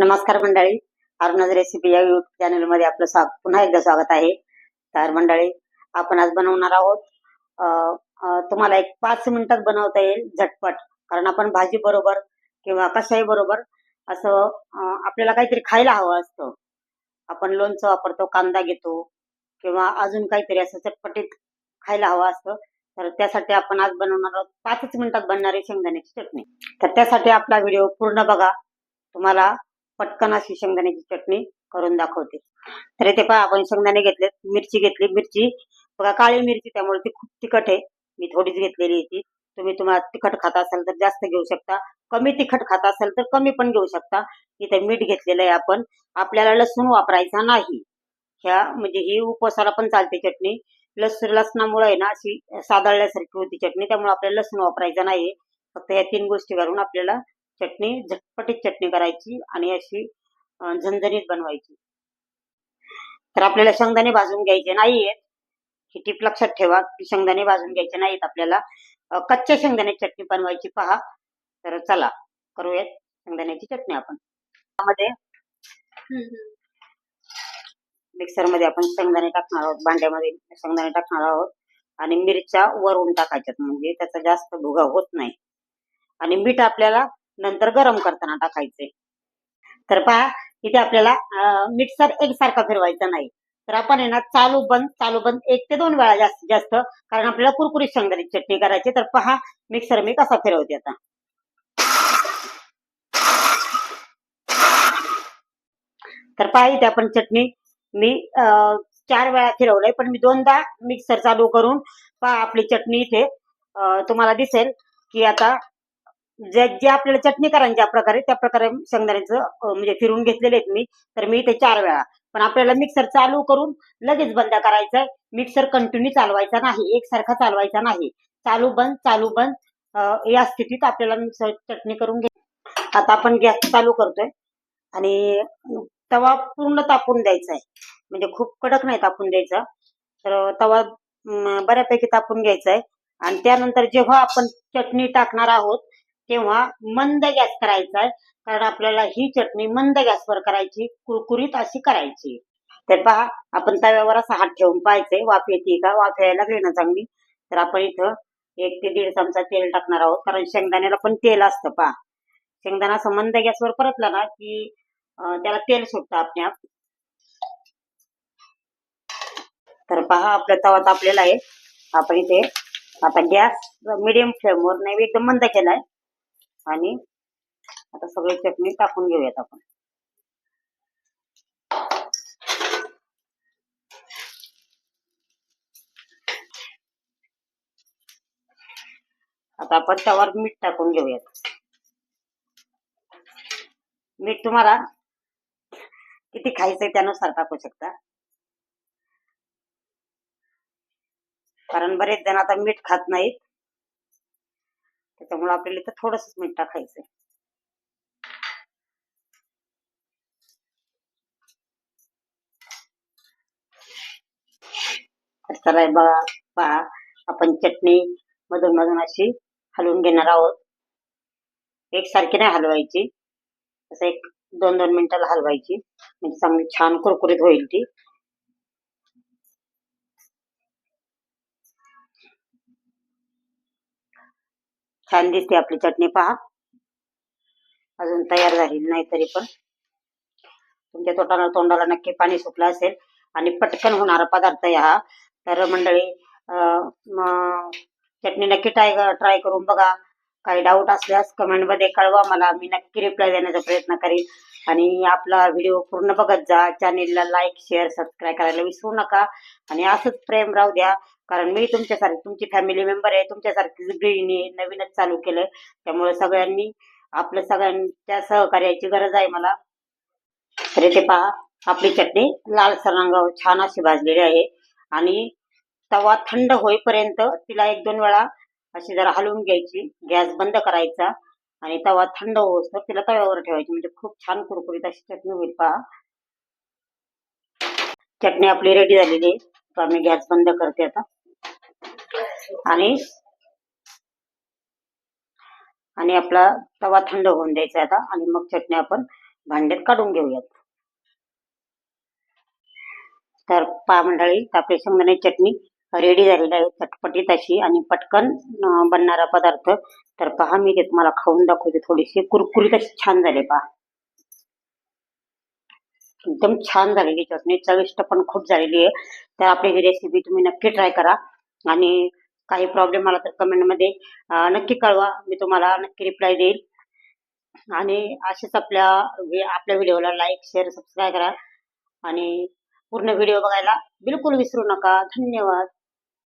नमस्कार मंडळी. अरुणाज रेसिपी या युट्यूब चॅनलमध्ये आपलं पुन्हा एकदा स्वागत आहे. तर मंडळी आपण आज बनवणार आहोत तुम्हाला एक पाच मिनिटात बनवता येईल झटपट. कारण आपण भाजी बरोबर किंवा कशाही बरोबर असं आपल्याला काहीतरी खायला हवं असतं. आपण लोणचं वापरतो कांदा घेतो किंवा अजून काहीतरी असं चटपटीत खायला हवं असतं. तर त्यासाठी आपण आज बनवणार आहोत पाचच मिनिटात बनणारी शेंगदाण्याची चटणी. तर त्यासाठी आपला व्हिडिओ पूर्ण बघा. तुम्हाला पटकन अशी शेंगदाण्याची चटणी करून दाखवते. तर इथे पहा आपण शेंगदाणे घेतले मिरची घेतली मिरची. बघा काळी मिरची त्यामुळे ती खूप तिखट आहे. मी थोडीच घेतलेली आहे ती. तुम्ही तुम्हाला तिखट खात असाल तर जास्त घेऊ शकता. कमी तिखट खात असाल तर कमी पण घेऊ शकता. इथे मीठ घेतलेलं आहे आपण. आपल्याला लसूण वापरायचा नाही. ह्या म्हणजे ही उपवासाला पण चालते चटणी. लसूण लसणामुळे आहे ना अशी सादळल्यासारखी होती चटणी. त्यामुळे आपल्याला लसूण वापरायचा नाही फक्त या तीन गोष्टी घालून आपल्याला चटणी झटपटीत चटणी करायची आणि अशी झणझणीत बनवायची. तर आपल्याला शेंगदाणे भाजून घ्यायचे नाहीयेत. ही टीप लक्षात ठेवा की शेंगदाणे भाजून घ्यायचे नाहीत आपल्याला. कच्च्या शेंगदाण्याची चटणी बनवायची पहा. तर चला करूयात शेंगदाण्याची चटणी आपण. त्यामध्ये मिक्सरमध्ये आपण शेंगदाणे टाकणार आहोत. भांड्यामध्ये शेंगदाणे टाकणार आहोत. आणि मिरच्या वरून टाकायच्यात. म्हणजे त्याचा जास्त भुगा होत नाही. आणि मीठ आपल्याला नंतर गरम करताना टाकायचे. तर पहा इथे आपल्याला मिक्सर एकसारखा फिरवायचा नाही. तर आपण आहे ना चालू बंद चालू बंद एक ते दोन वेळा जास्तीत जास्त कारण आपल्याला कुरकुरीत शेंगदाण्याची चटणी करायची तर पहा मिक्सर मी कसा फिरवते आता. तर पहा इथे आपण चटणी मी चार वेळा फिरवलंय पण मी दोनदा मिक्सर चालू करून पहा आपली चटणी इथे तुम्हाला दिसेल की आता जे जे आपल्याला चटणी करायची ज्या प्रकारे त्या प्रकारे शेंगदाण्याचं म्हणजे फिरून घेतलेले आहेत मी तर मी ते चार वेळा. पण आपल्याला मिक्सर चालू करून लगेच बंद करायचंय मिक्सर कंटिन्यू चालवायचा नाही. एकसारखा चालवायचा नाही. चालू बंद चालू बंद. या स्थितीत आपल्याला मिक्सर चटणी करून घे. आता आपण गॅस चालू करतोय. आणि तवा पूर्ण तापून द्यायचा आहे. म्हणजे खूप कडक नाही तापून द्यायचा. तर तवा बऱ्यापैकी तापून घ्यायचा आहे. आणि त्यानंतर जेव्हा आपण चटणी टाकणार आहोत तेव्हा मंद गॅस करायचा आहे कारण आपल्याला ही चटणी मंद गॅसवर करायची कुरकुरीत अशी करायची. तर पहा आपण तव्यावर असा हात ठेवून पाहायचंय वाफ येते का? वाफ यायला ना चांगली. तर आपण इथं एक ते दीड चमचा तेल टाकणार आहोत कारण शेंगदाण्याला पण तेल असतं पहा. शेंगदाणा असं मंद गॅसवर परतला ना की त्याला तेल सुटतं आपल्या. तर पहा आपला तवा तापलेला आहे. आपण इथे आता गॅस मिडियम फ्लेमवर नाही एकदम मंद केलाय. आणि आता सगळी चटणी टाकून घेऊयात आपण. आता आपण त्यावर मीठ टाकून घेऊयात. मीठ तुम्हाला किती खायचंय त्यानुसार टाकू शकता. कारण बरेच जण आता मीठ खात नाहीत. त्याच्यामुळे आपल्याला इथं थोडस मीठ टाकायचंय. चला हे बघा आपण चटणी मधून मधून अशी हलवून घेणार आहोत. एकसारखी नाही हलवायची. असं एक दोन दोन मिनिटाला हलवायची. म्हणजे चांगली छान कुरकुरीत होईल ती. छान दिसते आपली चटणी पहा. अजून तयार झालेली नाही तरी पण. तुमच्या तोंडाला तोंडाला नक्की पाणी सुटलं असेल आणि पटकन होणारा पदार्थ आहे हा. तर मंडळी चटणी नक्की ट्राय ट्राय करून बघा. काही डाऊट असल्यास कमेंटमध्ये कळवा मला. मी नक्की रिप्लाय देण्याचा प्रयत्न करीन. आणि आपला व्हिडिओ पूर्ण बघत जा. चॅनेलला लाईक शेअर सबस्क्राईब करायला विसरू नका. आणि असंच प्रेम राहू द्या. कारण मी तुमच्यासारखी तुमची फॅमिली मेंबर आहे तुमच्यासारखी गृहिणी आहे, नवीनच चालू केलंय. त्यामुळे सगळ्यांनी आपल्या सगळ्यांच्या सहकार्याची गरज आहे मला. तर ते पहा आपली चटणी लालसर रंगावर छान अशी भाजलेली आहे. आणि तवा थंड होईपर्यंत तिला एक दोन वेळा अशी जरा हलवून घ्यायची. गॅस बंद करायचा. आणि तवा थंड होऊस तिला तव्यावर ठेवायची. म्हणजे खूप छान कुरकुरीत अशी चटणी होईल पहा. चटणी आपली रेडी झालेली आहे. तर आम्ही गॅस बंद करते आता. आणि आणि आपला तवा थंड होऊन द्यायचा आता. आणि मग चटणी आपण भांड्यात काढून घेऊयात. तर पहा मंडळी आपली शेंगदाण्याची चटणी रेडी झालेली आहे. चटपटीत अशी आणि पटकन बनणारा पदार्थ. तर पहा मी ते तुम्हाला खाऊन दाखवते. थोडीशी कुरकुरीत अशी छान झाले पहा. एकदम छान झालेली चटणी. चविष्ट पण खूप झालेली आहे. तर आपली ही रेसिपी तुम्ही नक्की ट्राय करा. आणि काही प्रॉब्लेम आला तर कमेंटमध्ये नक्की कळवा. मी तुम्हाला नक्की रिप्लाय देईल. आणि असेच आपल्या आपल्या व्हिडिओला लाईक शेअर सबस्क्राईब करा. आणि पूर्ण व्हिडिओ बघायला बिलकुल विसरू नका. धन्यवाद.